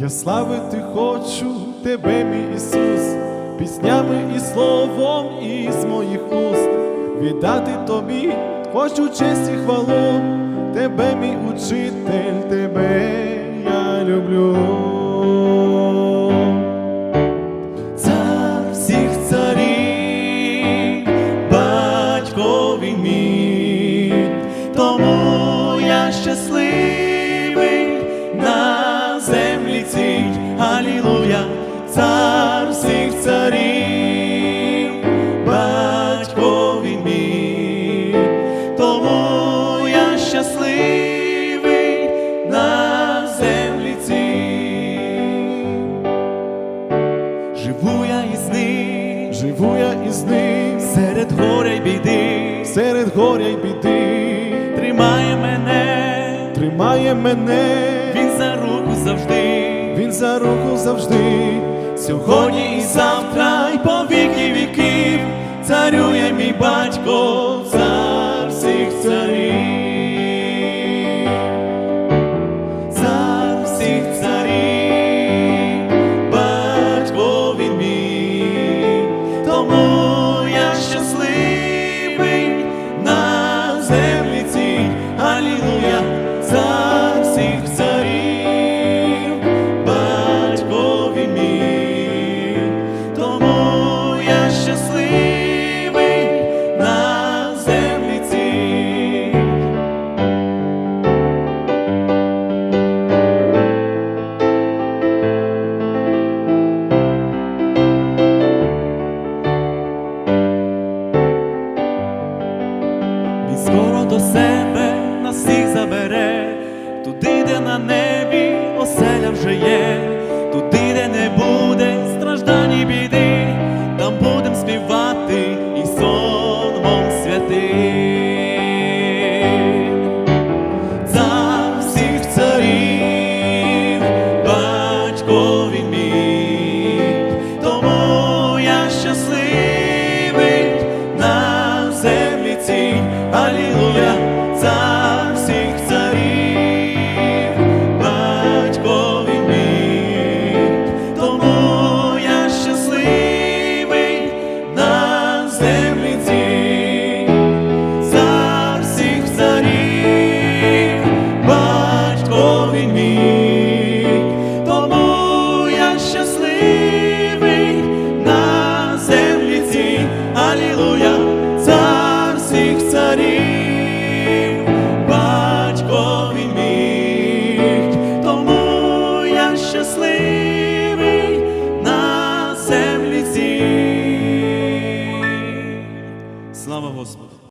Я славити хочу тебе, мій Ісус, піснями і словом із моїх уст. Віддати тобі хочу честь і хвалу, тебе, мій учитель, тебе я люблю. Цар всіх царів, батькові мій, тому я щасливий на цій, Алілуя, цар всіх царів, батькові мій, тому я щасливий на землі цій. Живу я із ним, живу я із ним, серед горя й біди, серед горя й біди, тримає мене, тримає мене, він за руку завжди, він за руку завжди, сьогодні і завтра, і по віки віків, царює мій батько, небі оселя вже є, Алілуя, цар всіх царів,